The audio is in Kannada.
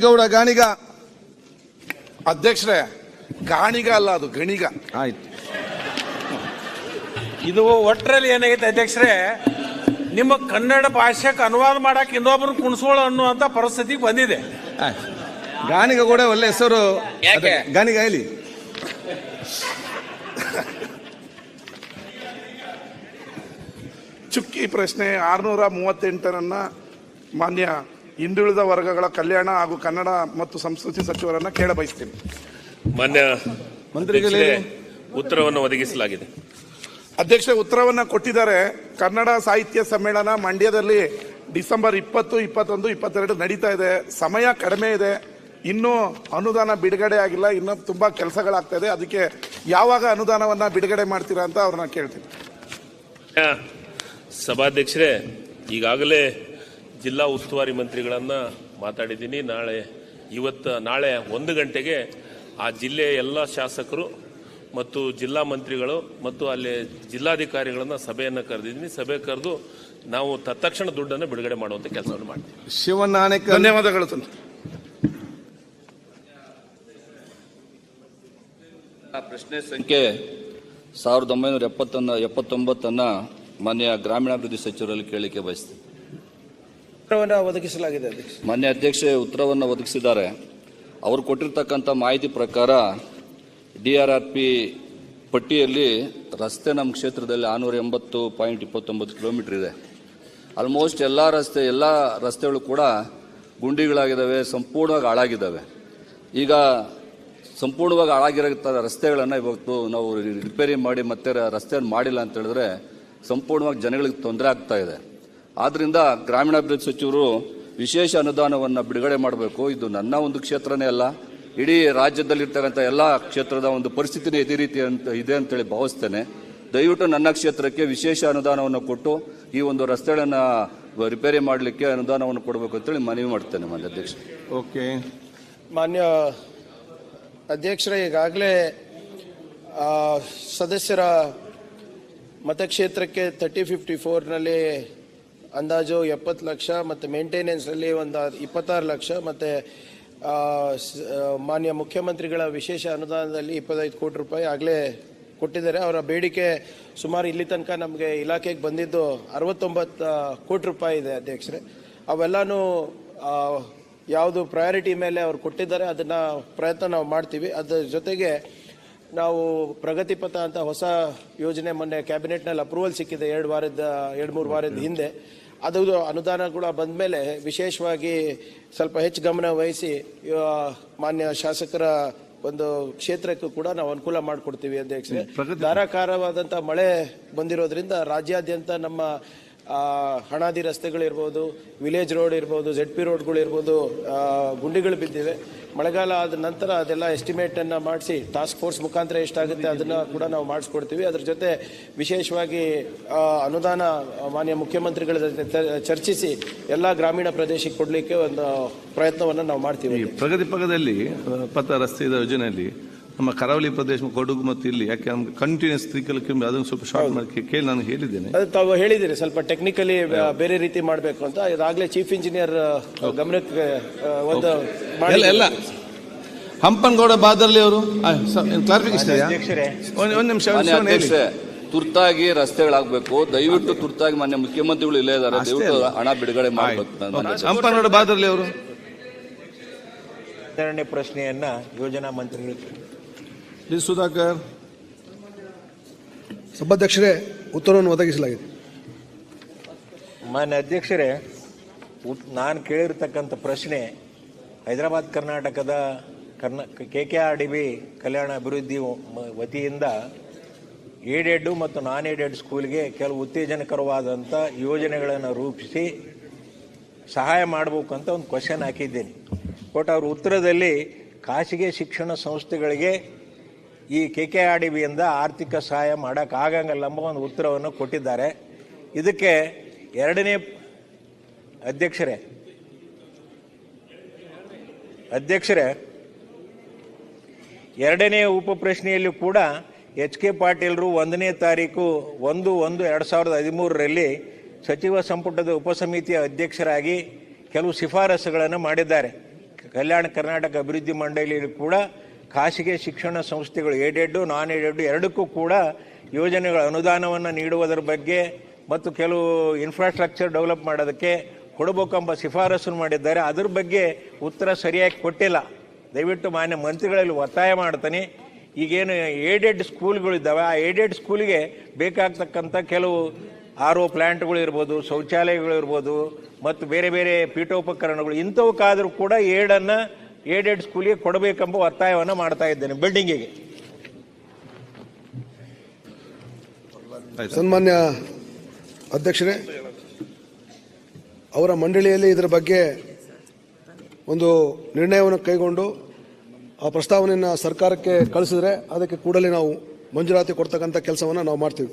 ಗೌಡ ಗಾಣಿಗ. ಅಧ್ಯಕ್ಷರೇ ಗಾಣಿಗ ಅಲ್ಲ ಅದು ಗಣಿಗ. ಆಯ್ತು. ಇದು ಒಟ್ಟರಲ್ಲಿ ಏನಾಗೈತೆ ಅಧ್ಯಕ್ಷರೇ ನಿಮ್ಮ ಕನ್ನಡ ಭಾಷೆಗೆ ಅನುವಾದ ಮಾಡಕ್ಕೆ ಇನ್ನೊಬ್ರು ಕುಣಿಸೋಳು ಅನ್ನುವಂಥ ಪರಿಸ್ಥಿತಿಗೆ ಬಂದಿದೆ. ಆಯ್ತು. ಗಾಣಿಗ ಕೂಡ ಒಳ್ಳೆ ಹೆಸರು. ಯಾಕೆ? ಅದೇ, ಗಾಣಿಗ ಹೇಳಿ. ಚುಕ್ಕಿ ಪ್ರಶ್ನೆ ಆರ್ನೂರ ಮೂವತ್ತೆಂಟರನ್ನ ಮಾನ್ಯ ಹಿಂದುಳಿದ ವರ್ಗಗಳ ಕಲ್ಯಾಣ ಹಾಗೂ ಕನ್ನಡ ಮತ್ತು ಸಂಸ್ಕೃತಿ ಸಚಿವರನ್ನ ಕೇಳ ಬಯಸ್ತೀನಿ ಮಾನ್ಯ ಮಂತ್ರಿಗಳೇ. ಉತ್ತರವನ್ನು ಒದಗಿಸಲಾಗಿದೆ. ಅಧ್ಯಕ್ಷ ಉತ್ತರವನ್ನ ಕೊಟ್ಟಿದ್ದಾರೆ. ಕನ್ನಡ ಸಾಹಿತ್ಯ ಸಮ್ಮೇಳನ ಮಂಡ್ಯದಲ್ಲಿ ಡಿಸೆಂಬರ್ ಇಪ್ಪತ್ತು ಇಪ್ಪತ್ತೊಂದು ಇಪ್ಪತ್ತೆರಡು ನಡೀತಾ ಇದೆ. ಸಮಯ ಕಡಿಮೆ ಇದೆ. ಇನ್ನೂ ಅನುದಾನ ಬಿಡುಗಡೆ ಆಗಿಲ್ಲ. ಇನ್ನೂ ತುಂಬಾ ಕೆಲಸಗಳಾಗ್ತಾ ಇದೆ. ಅದಕ್ಕೆ ಯಾವಾಗ ಅನುದಾನವನ್ನ ಬಿಡುಗಡೆ ಮಾಡ್ತೀರಾ ಅಂತ ಅವ್ರನ್ನ ಕೇಳ್ತೀನಿ. ಸಭಾಧ್ಯಕ್ಷರೇ ಈಗಾಗಲೇ ಜಿಲ್ಲಾ ಉಸ್ತುವಾರಿ ಮಂತ್ರಿಗಳನ್ನು ಮಾತಾಡಿದ್ದೀನಿ. ನಾಳೆ ಇವತ್ತು ನಾಳೆ ಒಂದು ಗಂಟೆಗೆ ಆ ಜಿಲ್ಲೆಯ ಎಲ್ಲ ಶಾಸಕರು ಮತ್ತು ಜಿಲ್ಲಾ ಮಂತ್ರಿಗಳು ಮತ್ತು ಅಲ್ಲಿ ಜಿಲ್ಲಾಧಿಕಾರಿಗಳನ್ನು ಸಭೆಯನ್ನು ಕರೆದಿದ್ದೀನಿ. ಸಭೆ ಕರೆದು ನಾವು ತತ್ಕ್ಷಣ ದುಡ್ಡನ್ನು ಬಿಡುಗಡೆ ಮಾಡುವಂಥ ಕೆಲಸವನ್ನು ಮಾಡ್ತೀವಿ. ಶಿವನಾಯಕ ಧನ್ಯವಾದಗಳು ತಂದೆ ಆ ಪ್ರಶ್ನೆ ಸಂಖ್ಯೆ ಸಾವಿರದ ಒಂಬೈನೂರ ಎಪ್ಪತ್ತನ್ನ ಎಪ್ಪತ್ತೊಂಬತ್ತನ್ನು ಮಾನ್ಯ ಗ್ರಾಮೀಣಾಭಿವೃದ್ಧಿ ಸಚಿವರಲ್ಲಿ ಕೇಳಲಿಕ್ಕೆ ಬಯಸ್ತೀನಿ. ಉತ್ತರವನ್ನು ಒದಗಿಸಲಾಗಿದೆ ಅಧ್ಯಕ್ಷ ಮಾನ್ಯ ಅಧ್ಯಕ್ಷೆ, ಉತ್ತರವನ್ನು ಒದಗಿಸಿದ್ದಾರೆ. ಅವರು ಕೊಟ್ಟಿರ್ತಕ್ಕಂಥ ಮಾಹಿತಿ ಪ್ರಕಾರ ಡಿ ಆರ್ ಆರ್ ಪಿ ಪಟ್ಟಿಯಲ್ಲಿ ರಸ್ತೆ ನಮ್ಮ ಕ್ಷೇತ್ರದಲ್ಲಿ ಆರುನೂರ ಎಂಬತ್ತು ಪಾಯಿಂಟ್ ಇಪ್ಪತ್ತೊಂಬತ್ತು ಕಿಲೋಮೀಟರ್ ಇದೆ. ಆಲ್ಮೋಸ್ಟ್ ಎಲ್ಲ ರಸ್ತೆ, ಎಲ್ಲ ರಸ್ತೆಗಳು ಕೂಡ ಗುಂಡಿಗಳಾಗಿದ್ದಾವೆ, ಸಂಪೂರ್ಣವಾಗಿ ಹಾಳಾಗಿದ್ದಾವೆ. ಈಗ ಸಂಪೂರ್ಣವಾಗಿ ಹಾಳಾಗಿರೋ ರಸ್ತೆಗಳನ್ನು ಇವತ್ತು ನಾವು ರಿಪೇರಿ ಮಾಡಿ ಮತ್ತೆ ರಸ್ತೆಯನ್ನು ಮಾಡಿಲ್ಲ ಅಂತ ಹೇಳಿದ್ರೆ ಸಂಪೂರ್ಣವಾಗಿ ಜನಗಳಿಗೆ ತೊಂದರೆ ಆಗ್ತಾ ಇದೆ. ಆದ್ರಿಂದ ಗ್ರಾಮೀಣಾಭಿವೃದ್ಧಿ ಸಚಿವರು ವಿಶೇಷ ಅನುದಾನವನ್ನು ಬಿಡುಗಡೆ ಮಾಡಬೇಕು. ಇದು ನನ್ನ ಒಂದು ಕ್ಷೇತ್ರನೇ ಅಲ್ಲ. ಇಡೀ ರಾಜ್ಯದಲ್ಲಿರ್ತಕ್ಕಂಥ ಎಲ್ಲ ಕ್ಷೇತ್ರದ ಒಂದು ಪರಿಸ್ಥಿತಿನೇ ಇದೇ ರೀತಿ ಅಂತ, ಇದೆ ಅಂತೇಳಿ ಭಾವಿಸ್ತೇನೆ. ದಯವಿಟ್ಟು ನನ್ನ ಕ್ಷೇತ್ರಕ್ಕೆ ವಿಶೇಷ ಅನುದಾನವನ್ನು ಕೊಟ್ಟು ಈ ಒಂದು ರಸ್ತೆಗಳನ್ನು ರಿಪೇರಿ ಮಾಡಲಿಕ್ಕೆ ಅನುದಾನವನ್ನು ಕೊಡಬೇಕು ಅಂತೇಳಿ ಮನವಿ ಮಾಡ್ತೇನೆ ಮಾನ್ಯ ಅಧ್ಯಕ್ಷ ಓಕೆ. ಮಾನ್ಯ ಅಧ್ಯಕ್ಷರ, ಈಗಾಗಲೇ ಸದಸ್ಯರ ಮತಕ್ಷೇತ್ರಕ್ಕೆ ತರ್ಟಿ ಫಿಫ್ಟಿ ಫೋರ್ನಲ್ಲಿ ಅಂದಾಜು ಎಪ್ಪತ್ತು ಲಕ್ಷ ಮತ್ತು ಮೇಂಟೆನೆನ್ಸ್ನಲ್ಲಿ ಒಂದು ಇಪ್ಪತ್ತಾರು ಲಕ್ಷ ಮತ್ತು ಮಾನ್ಯ ಮುಖ್ಯಮಂತ್ರಿಗಳ ವಿಶೇಷ ಅನುದಾನದಲ್ಲಿ ಇಪ್ಪತ್ತೈದು ಕೋಟಿ ರೂಪಾಯಿ ಆಗಲೇ ಕೊಟ್ಟಿದ್ದಾರೆ. ಅವರ ಬೇಡಿಕೆ ಸುಮಾರು ಇಲ್ಲಿ ತನಕ ನಮಗೆ ಇಲಾಖೆಗೆ ಬಂದಿದ್ದು ಅರವತ್ತೊಂಬತ್ತು ಕೋಟಿ ರೂಪಾಯಿ ಇದೆ ಅಧ್ಯಕ್ಷರೇ. ಅವೆಲ್ಲನೂ ಯಾವುದು ಪ್ರಯಾರಿಟಿ ಮೇಲೆ ಅವ್ರು ಕೊಟ್ಟಿದ್ದಾರೆ, ಅದನ್ನು ಪ್ರಯತ್ನ ನಾವು ಮಾಡ್ತೀವಿ. ಅದರ ಜೊತೆಗೆ ನಾವು ಪ್ರಗತಿ ಪಥ ಅಂತ ಹೊಸ ಯೋಜನೆ ಮೊನ್ನೆ ಕ್ಯಾಬಿನೆಟ್ನಲ್ಲಿ ಅಪ್ರೂವಲ್ ಸಿಕ್ಕಿದೆ ಎರಡು ವಾರದ, ಎರಡು ಮೂರು ವಾರದ ಹಿಂದೆ. ಅದು ಅನುದಾನ ಕೂಡ ಬಂದ ಮೇಲೆ ವಿಶೇಷವಾಗಿ ಸ್ವಲ್ಪ ಹೆಚ್ಚು ಗಮನ ವಹಿಸಿ ಮಾನ್ಯ ಶಾಸಕರ ಒಂದು ಕ್ಷೇತ್ರಕ್ಕೂ ಕೂಡ ನಾವು ಅನುಕೂಲ ಮಾಡಿಕೊಡ್ತೀವಿ ಅಧ್ಯಕ್ಷರೇ ಧಾರಾಕಾರವಾದಂಥ ಮಳೆ ಬಂದಿರೋದ್ರಿಂದ ರಾಜ್ಯಾದ್ಯಂತ ನಮ್ಮ ಹಣಾದಿ ರಸ್ತೆಗಳಿರ್ಬೋದು, ವಿಲೇಜ್ ರೋಡ್ ಇರ್ಬೋದು ಜೆಡ್ ಪಿ ರೋಡ್ಗಳಿರ್ಬೋದು ಗುಂಡಿಗಳು ಬಿದ್ದಿವೆ. ಮಳೆಗಾಲ ಆದ ನಂತರ ಅದೆಲ್ಲ ಎಸ್ಟಿಮೇಟನ್ನು ಮಾಡಿಸಿ ಟಾಸ್ಕ್ ಫೋರ್ಸ್ ಮುಖಾಂತರ ಎಷ್ಟಾಗುತ್ತೆ ಅದನ್ನು ಕೂಡ ನಾವು ಮಾಡಿಸ್ಕೊಡ್ತೀವಿ. ಅದ್ರ ಜೊತೆ ವಿಶೇಷವಾಗಿ ಅನುದಾನ ಮಾನ್ಯ ಮುಖ್ಯಮಂತ್ರಿಗಳ ಜೊತೆ ಚರ್ಚಿಸಿ ಎಲ್ಲ ಗ್ರಾಮೀಣ ಪ್ರದೇಶಕ್ಕೆ ಕೊಡಲಿಕ್ಕೆ ಒಂದು ಪ್ರಯತ್ನವನ್ನು ನಾವು ಮಾಡ್ತೀವಿ. ಪ್ರಗತಿ ಪಕ್ಕದಲ್ಲಿ ಪಥ ರಸ್ತೆ ಯೋಜನೆಯಲ್ಲಿ ನಮ್ಮ ಕರಾವಳಿ ಪ್ರದೇಶ ಕೊಡಗು ಮತ್ತು ಇಲ್ಲಿ ಯಾಕೆ ನಮ್ಗೆ ಕಂಟಿನ್ಯೂಸ್ ತ್ರೀ ಕಿಲೋಮೀಟರ್ ಅದನ್ನು ಸ್ವಲ್ಪ ಶಾರ್ಟ್ ಮಾಡಿ ಕೇಳಿ ನಾನು ಹೇಳಿದ್ದೇನೆ. ಅದು ತಾವು ಹೇಳಿದ್ದೀರಿ ಸ್ವಲ್ಪ ಟೆಕ್ನಿಕಲಿ ಬೇರೆ ರೀತಿ ಮಾಡಬೇಕು ಅಂತ. ಇದಾಗಲೇ ಚೀಫ್ ಇಂಜಿನಿಯರ್ ಗಮನಕ್ಕೆ ಒಂದು ಎಲ್ಲ ಎಲ್ಲ. ಹಂಪನಗೌಡ ಬಾದರ್ಲಿ ಅವರು? ಕ್ಲಾರಿಫಿಕೇಶನ್ ಒಂದು ಒಂದು ನಿಮಿಷ ತುರ್ತಾಗಿ ರಸ್ತೆಗಳಾಗಬೇಕು. ದಯವಿಟ್ಟು ತುರ್ತಾಗಿ ಮಾನ್ಯ ಮುಖ್ಯಮಂತ್ರಿಗಳು ಇಲ್ಲೇ ಇದ್ದಾರೆ. ದಯವಿಟ್ಟು ಹಣ ಬಿಡುಗಡೆ ಮಾಡಬೇಕು. ಹಂಪನಗೌಡ ಬಾದರ್ಲಿ ಅವರು? ಎರಡನೇ ಪ್ರಶ್ನೆಯನ್ನ ಯೋಜನಾ ಮಂತ್ರಿಗಳು ಡಿ ಸುಧಾಕರ್. ಸಭಾಧ್ಯಕ್ಷರೇ ಉತ್ತರವನ್ನು ಒದಗಿಸಲಾಗಿದೆ. ಮಾನ್ಯ ಅಧ್ಯಕ್ಷರೇ ಉತ್- ನಾನು ಕೇಳಿರ್ತಕ್ಕಂಥ ಪ್ರಶ್ನೆ ಹೈದರಾಬಾದ್ ಕರ್ನಾಟಕದ ಕರ್ನಾ K K R D B ಕಲ್ಯಾಣ ಅಭಿವೃದ್ಧಿ ವತಿಯಿಂದ ಏಡೆಡ್ ಮತ್ತು ನಾನ್ ಏಡೆಡ್ ಸ್ಕೂಲ್ಗೆ ಕೆಲವು ಉತ್ತೇಜನಕರವಾದಂಥ ಯೋಜನೆಗಳನ್ನು ರೂಪಿಸಿ ಸಹಾಯ ಮಾಡಬೇಕು ಅಂತ ಒಂದು ಕ್ವಶನ್ ಹಾಕಿದ್ದೀನಿ. ಬಟ್ ಅವ್ರ ಉತ್ತರದಲ್ಲಿ ಖಾಸಗಿ ಶಿಕ್ಷಣ ಸಂಸ್ಥೆಗಳಿಗೆ ಈ ಕೆ ಕೆ ಆರ್ ಡಿ ಬಿಯಿಂದ ಆರ್ಥಿಕ ಸಹಾಯ ಮಾಡೋಕ್ಕಾಗಂಗಿಲ್ಲ ಎಂಬ ಒಂದು ಉತ್ತರವನ್ನು ಕೊಟ್ಟಿದ್ದಾರೆ. ಇದಕ್ಕೆ ಎರಡನೇ ಅಧ್ಯಕ್ಷರೇ ಅಧ್ಯಕ್ಷರೇ, ಎರಡನೇ ಉಪ ಪ್ರಶ್ನೆಯಲ್ಲಿ ಕೂಡ ಎಚ್ ಕೆ ಪಾಟೀಲ್ರು ಒಂದನೇ ತಾರೀಕು ಒಂದು ಒಂದು ಎರಡು ಸಾವಿರದ ಹದಿಮೂರರಲ್ಲಿ ಸಚಿವ ಸಂಪುಟದ ಉಪಸಮಿತಿಯ ಅಧ್ಯಕ್ಷರಾಗಿ ಕೆಲವು ಶಿಫಾರಸುಗಳನ್ನು ಮಾಡಿದ್ದಾರೆ. ಕಲ್ಯಾಣ ಕರ್ನಾಟಕ ಅಭಿವೃದ್ಧಿ ಮಂಡಳಿಯಲ್ಲಿ ಕೂಡ ಖಾಸಗಿ ಶಿಕ್ಷಣ ಸಂಸ್ಥೆಗಳು ಏಡೆಡ್ ನಾನ್ ಏಡೆಡ್ ಎರಡಕ್ಕೂ ಕೂಡ ಯೋಜನೆಗಳ ಅನುದಾನವನ್ನು ನೀಡುವುದರ ಬಗ್ಗೆ ಮತ್ತು ಕೆಲವು ಇನ್ಫ್ರಾಸ್ಟ್ರಕ್ಚರ್ ಡೆವಲಪ್ ಮಾಡೋದಕ್ಕೆ ಕೊಡಬೇಕೆಂಬ ಶಿಫಾರಸು ಮಾಡಿದ್ದಾರೆ. ಅದ್ರ ಬಗ್ಗೆ ಉತ್ತರ ಸರಿಯಾಗಿ ಕೊಟ್ಟಿಲ್ಲ. ದಯವಿಟ್ಟು ಮಾನ್ಯ ಮಂತ್ರಿಗಳಲ್ಲಿ ಒತ್ತಾಯ ಮಾಡ್ತಾನೆ. ಈಗೇನು ಏಡೆಡ್ ಸ್ಕೂಲ್ಗಳಿದ್ದಾವೆ ಆ ಏಡೆಡ್ ಸ್ಕೂಲಿಗೆ ಬೇಕಾಗ್ತಕ್ಕಂಥ ಕೆಲವು ಆರ್ ಒ ಪ್ಲ್ಯಾಂಟ್ಗಳು ಇರ್ಬೋದು, ಶೌಚಾಲಯಗಳು ಇರ್ಬೋದು, ಮತ್ತು ಬೇರೆ ಬೇರೆ ಪೀಠೋಪಕರಣಗಳು, ಇಂಥವಕ್ಕಾದರೂ ಕೂಡ ಏಡನ್ನು ಏಡೆಡ್ ಸ್ಕೂಲಿಗೆ ಕೊಡಬೇಕೆಂಬ ಒತ್ತಾಯವನ್ನು ಮಾಡ್ತಾ ಇದ್ದೇನೆ ಬಿಲ್ಡಿಂಗಿಗೆ. ಸನ್ಮಾನ್ಯ ಅಧ್ಯಕ್ಷರೇ, ಅವರ ಮಂಡಳಿಯಲ್ಲಿ ಇದರ ಬಗ್ಗೆ ಒಂದು ನಿರ್ಣಯವನ್ನು ಕೈಗೊಂಡು ಆ ಪ್ರಸ್ತಾವನೆಯನ್ನು ಸರ್ಕಾರಕ್ಕೆ ಕಳಿಸಿದ್ರೆ ಅದಕ್ಕೆ ಕೂಡಲೇ ನಾವು ಮಂಜೂರಾತಿ ಕೊಡ್ತಕ್ಕಂಥ ಕೆಲಸವನ್ನು ನಾವು ಮಾಡ್ತೀವಿ.